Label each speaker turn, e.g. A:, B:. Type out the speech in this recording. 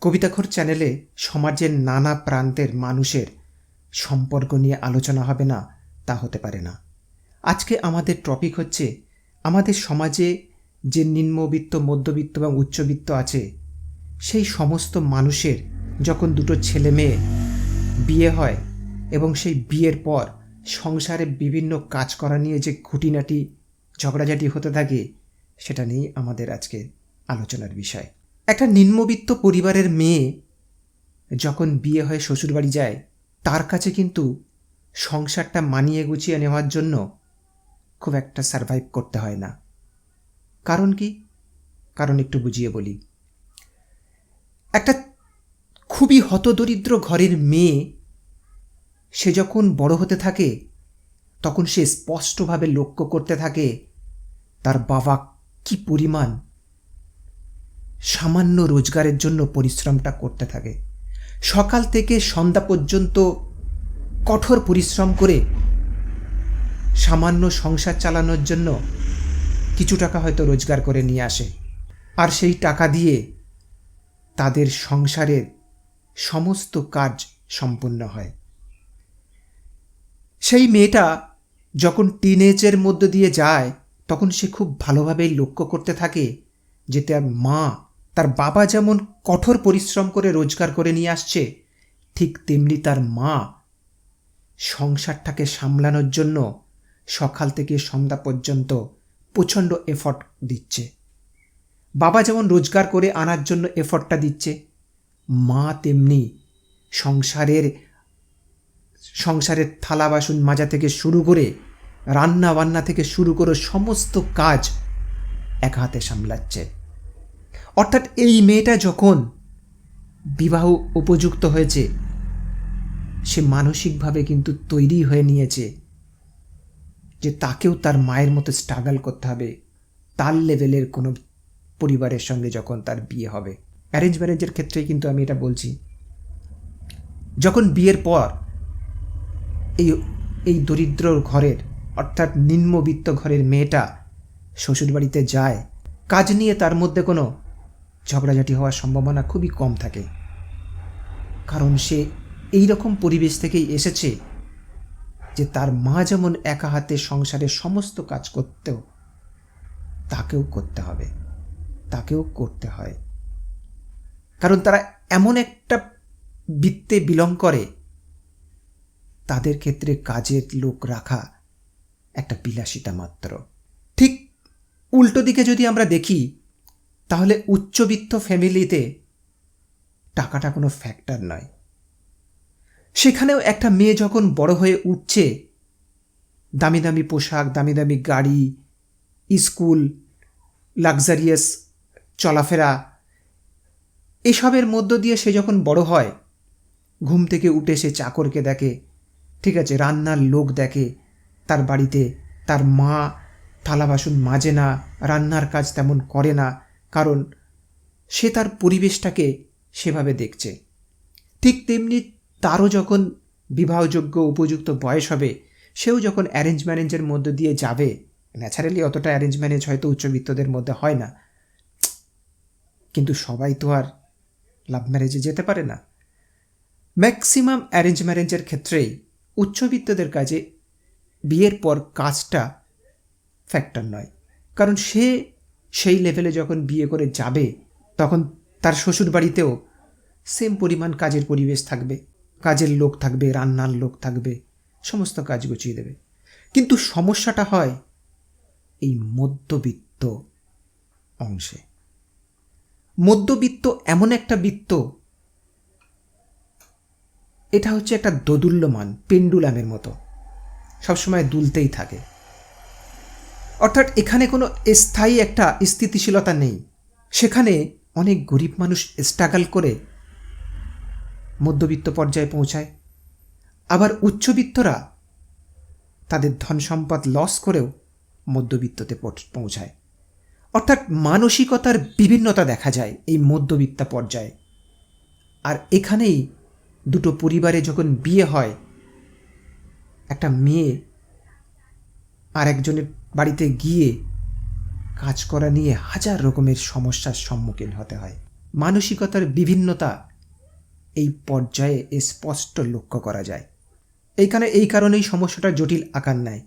A: কবিতাখর চ্যানেলে সমাজের নানা প্রান্তের মানুষের সম্পর্ক নিয়ে আলোচনা হবে না, তা হতে পারে না। আজকে আমাদের টপিক হচ্ছে, আমাদের সমাজে যে নিম্নবিত্ত, মধ্যবিত্ত এবং উচ্চবিত্ত আছে, সেই সমস্ত মানুষের যখন দুটো ছেলে মেয়ে বিয়ে হয় এবং সেই বিয়ের পর সংসারে বিভিন্ন কাজ করা নিয়ে যে খুঁটিনাটি, ঝগড়াঝাটি হতে থাকে, সেটা নিয়েই আমাদের আজকে আলোচনার বিষয়। একটা নিম্নবিত্ত পরিবারের মেয়ে যখন বিয়ে হয়ে শ্বশুরবাড়ি যায়, তার কাছে কিন্তু সংসারটা মানিয়ে গুছিয়ে নেওয়ার জন্য খুব একটা সারভাইভ করতে হয় না। কারণ কি? কারণ একটু বুঝিয়ে বলি। একটা খুবই হতদরিদ্র ঘরের মেয়ে, সে যখন বড় হতে থাকে, তখন সে স্পষ্টভাবে লক্ষ্য করতে থাকে, তার বাবা কি পরিমাণ সামান্য রোজগারের জন্য পরিশ্রমটা করতে থাকে। সকাল থেকে সন্ধ্যা পর্যন্ত কঠোর পরিশ্রম করে সামান্য সংসার চালানোর জন্য কিছু টাকা হয়তো রোজগার করে নিয়ে আসে। আর সেই টাকা দিয়ে তাদের সংসারের সমস্ত কাজ সম্পূর্ণ হয়। সেই মেয়েটা যখন টিনেজের মধ্য দিয়ে যায়, তখন সে খুব ভালোভাবেই লক্ষ্য করতে থাকে যে তার মা তার বাবা যেমন কঠোর পরিশ্রম করে রোজগার করে নিয়ে আসছে, ঠিক তেমনি তার মা সংসারটাকে সামলানোর জন্য সকাল থেকে সন্ধ্যা পর্যন্ত প্রচণ্ড এফর্ট দিচ্ছে। বাবা যেমন রোজগার করে আনার জন্য এফর্টটা দিচ্ছে, মা তেমনি সংসারের সংসারের থালা বাসন মাজা থেকে শুরু করে রান্না বান্না থেকে শুরু করে সমস্ত কাজ এক হাতে সামলাচ্ছে। অর্থাৎ এই মেয়েটা যখন বিবাহ উপযুক্ত হয়েছে, সে মানসিকভাবে কিন্তু তৈরি হয়ে নিয়েছে যে তাকেও তার মায়ের মতো স্ট্রাগল করতে হবে। তার লেভেলের কোনো পরিবারের সঙ্গে যখন তার বিয়ে হবে। অ্যারেঞ্জ ম্যারেজের ক্ষেত্রে কিন্তু আমি এটা বলছি। যখন বিয়ের পর এই এই দরিদ্র ঘরের অর্থাৎ নিম্নবিত্ত ঘরের মেয়েটা শ্বশুরবাড়িতে যায়, কাজ নিয়ে তার মধ্যে কোনো ঝগড়াঝাটি হওয়ার সম্ভাবনা খুবই কম থাকে। কারণ সে এই রকম পরিবেশ থেকেই এসেছে যে তার মা যেমন একা হাতে সংসারের সমস্ত কাজ করতেও তাকেও করতে হবে, তাকেও করতে হয়। কারণ তারা এমন একটা বৃত্তে বিলং করে, তাদের ক্ষেত্রে কাজের লোক রাখা একটা বিলাসিতা মাত্র। ঠিক উল্টো দিকে যদি আমরা দেখি তাহলে উচ্চবিত্ত ফ্যামিলিতে টাকাটা কোনো ফ্যাক্টর নয়। সেখানেও একটা মেয়ে যখন বড় হয়ে উঠছে, দামি দামি পোশাক, দামি দামি গাড়ি, স্কুল, লাক্সারিয়াস চলাফেরা, এসবের মধ্য দিয়ে সে যখন বড় হয়, ঘুম থেকে উঠে সে চাকরকে দেখে, ঠিক আছে, রান্নার লোক দেখে, তার বাড়িতে তার মা থালা বাসন মাজে না, রান্নার কাজ তেমন করে না কারণ সে তার পরিবেশটাকে সেভাবে দেখছে। ঠিক তেমনি তারও যখন বিবাহযোগ্য উপযুক্ত বয়স হবে, সেও যখন অ্যারেঞ্জ ম্যারেঞ্জের মধ্য দিয়ে যাবে ন্যাচারালি অতটা অ্যারেঞ্জ ম্যারেজ হয়তো উচ্চবিত্তদের মধ্যে হয় না। কিন্তু সবাই তো আর লাভ ম্যারেজে যেতে পারে না। ম্যাক্সিমাম অ্যারেঞ্জ ম্যারেঞ্জের ক্ষেত্রেই উচ্চবিত্তদের কাজে বিয়ের পর কাজটা ফ্যাক্টর নয়। কারণ সে সেই লেভেলে যখন বিয়ে করে যাবে, তখন তার শ্বশুর বাড়িতেও সেম পরিমাণ কাজের পরিবেশ থাকবে। কাজের লোক থাকবে, রান্নার লোক থাকবে, সমস্ত কাজ গুছিয়ে দেবে। কিন্তু সমস্যাটা হয় এই মধ্যবিত্ত অংশে। মধ্যবিত্ত এমন একটা বৃত্ত, এটা হচ্ছে একটা দোদুল্যমান, পেন্ডুলামের মতো। সবসময় দুলতেই থাকে। অর্থাৎ এখানে কোনো স্থায়ী একটা স্থিতিশীলতা নেই। সেখানে অনেক গরিব মানুষ স্ট্রাগল করে মধ্যবিত্ত পর্যায়ে পৌঁছায়। আবার উচ্চবিত্তরা তাদের ধন সম্পদ লস করেও মধ্যবিত্ততে পৌঁছায়। অর্থাৎ মানসিকতার বিভিন্নতা দেখা যায় এই মধ্যবিত্ত পর্যায়ে। আর এখানেই দুটো পরিবারে যখন বিয়ে হয়, একটা মেয়ে আর একজনের বাড়িতে গিয়ে কাজ করা নিয়ে হাজার রকমের সমস্যার সম্মুখীন হতে হয়। মানসিকতার বিভিন্নতা এই পর্যায়ে স্পষ্ট লক্ষ্য করা যায়। এইখানে এই কারণেই সমস্যাটা জটিল আকার নেয়।